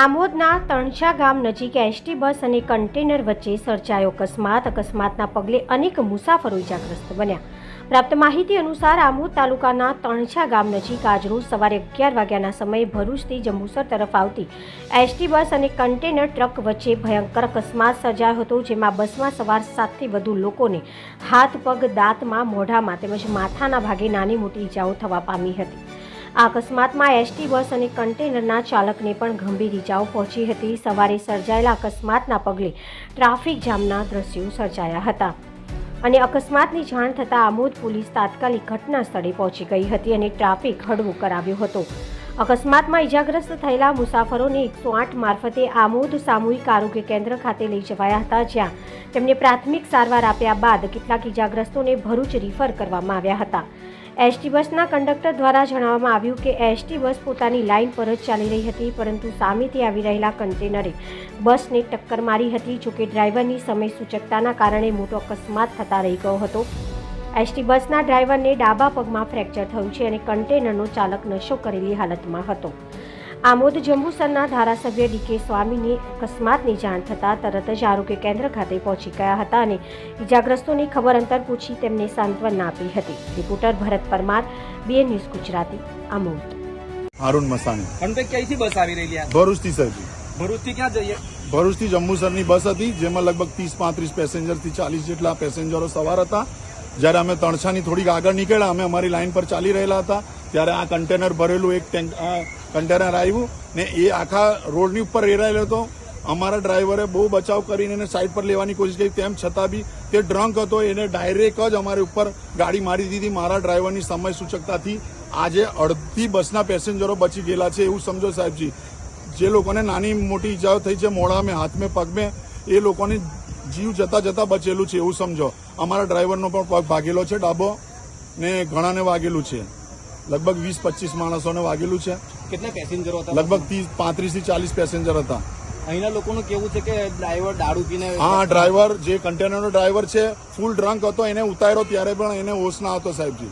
આમોદના તણછા ગામ નજીક ST bus અને કન્ટેનર વચ્ચે સર્જાયો અકસ્માત. અકસ્માતના પગલે અનેક મુસાફરો ઇજાગ્રસ્ત બન્યા. પ્રાપ્ત માહિતી અનુસાર આમોદ તાલુકાના તણછા ગામ નજીક આજરોજ સવારે અગિયાર વાગ્યાના સમયે ભરૂચથી જંબુસર તરફ આવતી એસટી બસ અને કન્ટેનર ટ્રક વચ્ચે ભયંકર અકસ્માત સર્જાયો હતો, જેમાં બસમાં સવાર સાતથી વધુ લોકોને હાથ, પગ, દાંતમાં, મોઢામાં તેમજ માથાના ભાગે નાની મોટી ઇજાઓ થવા પામી હતી. આ અકસ્માતમાં એસટી બસ અને કન્ટેનરના ચાલકને પણ ગંભીર ઇજાઓ પહોંચી હતી. સવારે સર્જાયેલા અકસ્માતના પગલે ટ્રાફિક જામના દ્રશ્યો સર્જાયા હતા અને અકસ્માતની જાણ થતાં આમોદ પોલીસ તાત્કાલિક ઘટના સ્થળે પહોંચી ગઈ હતી અને ટ્રાફિક હળવું કરાવ્યો હતો. અકસ્માતમાં ઇજાગ્રસ્ત થયેલા મુસાફરોને એકસો આઠ મારફતે આમોદ સામૂહિક આરોગ્ય કેન્દ્ર ખાતે લઈ જવાયા હતા, જ્યાં તેમને પ્રાથમિક સારવાર આપ્યા બાદ કેટલાક ઇજાગ્રસ્તોને ભરૂચ રિફર કરવામાં આવ્યા હતા. એસટી બસના કંડક્ટર દ્વારા જણાવવામાં આવ્યું કે એસટી બસ પોતાની લાઇન પર જ ચાલી રહી હતી, પરંતુ સામેથી આવી રહેલા કન્ટેનરે બસને ટક્કર મારી હતી જોકે ડ્રાઈવરની સમય સૂચકતાના કારણે મોટો અકસ્માત થતા રહી ગયો હતો. એસટી બસના ડ્રાઈવરને ડાબા પગમાં ફ્રેક્ચર થયું છે અને કન્ટેનરનો ચાલક નશો કરેલી હાલતમાં હતો. આમોદ જંબુસરના ધારાસભ્ય ડીકે સ્વામીની અકસ્માતની જાણ થતાં તરત જ આરોગ્ય કેન્દ્ર ખાતે પહોંચી ગયા હતા અને ઇજાગ્રસ્તોની ખબર અંતર પૂછી તેમને સાંત્વના આપી હતી. Reporter Bharat Parmar BN news Gujarati Amod. Haroon Masani. અને તે ક્યાંયથી બસ આવી રહી આ ભરૂચથી સાહેબ. ભરૂચથી ક્યાં જઈએ? ભરૂચથી જંબુસરની બસ હતી જેમાં લગભગ ત્રીસ પાંત્રીસ પેસેન્જરથી ચાલીસ જેટલા પેસેન્જરો સવાર હતા. જ્યારે અમે તણછાની થોડીક આગળ નીકળ્યા અમે અમારી લાઇન પર ચાલી રહેલા હતા. ત્યારે આ કન્ટેનર ભરેલું એક ટેન્ક કન્ટેનર આવ્યું ને એ આખા રોડની ઉપર રેરાયેલો હતો. અમારા ડ્રાઈવરે બહુ બચાવ કરીને એને સાઈડ પર લેવાની કોશિશ કરી. તેમ છતાં બી તે ડ્રંક હતો, એને ડાયરેક્ટ જ અમારી ઉપર ગાડી મારી દીધી. મારા ડ્રાઈવરની સમય સૂચકતાથી આજે અડધી બસના પેસેન્જરો બચી ગયેલા છે એવું સમજો સાહેબજી. જે લોકોને નાની મોટી ઈજાઓ થઈ છે મોઢામાં હાથમાં પગમે એ લોકોને જીવ જતા જતા બચેલું છે એવું સમજો. અમારા ડ્રાઈવરનો પણ પગ ભાગેલો છે, ડાબો ને ઘણાને વાગેલું છે. લગભગ વીસ પચીસ માણસોને વાગેલું છે. કેટલા પેસેન્જરો હતા? લગભગ ત્રીસ પાંત્રીસથી ચાલીસ પેસેન્જર હતા. અહીંના લોકોનું કેવું છે કે ડ્રાઈવર દારૂ પીને હા ડ્રાઈવર જે કન્ટેનરનો ડ્રાઈવર છે ફૂલ ડ્રંક હતો એને ઉતાર્યો ત્યારે પણ એને હોશ ના હતો સાહેબજી.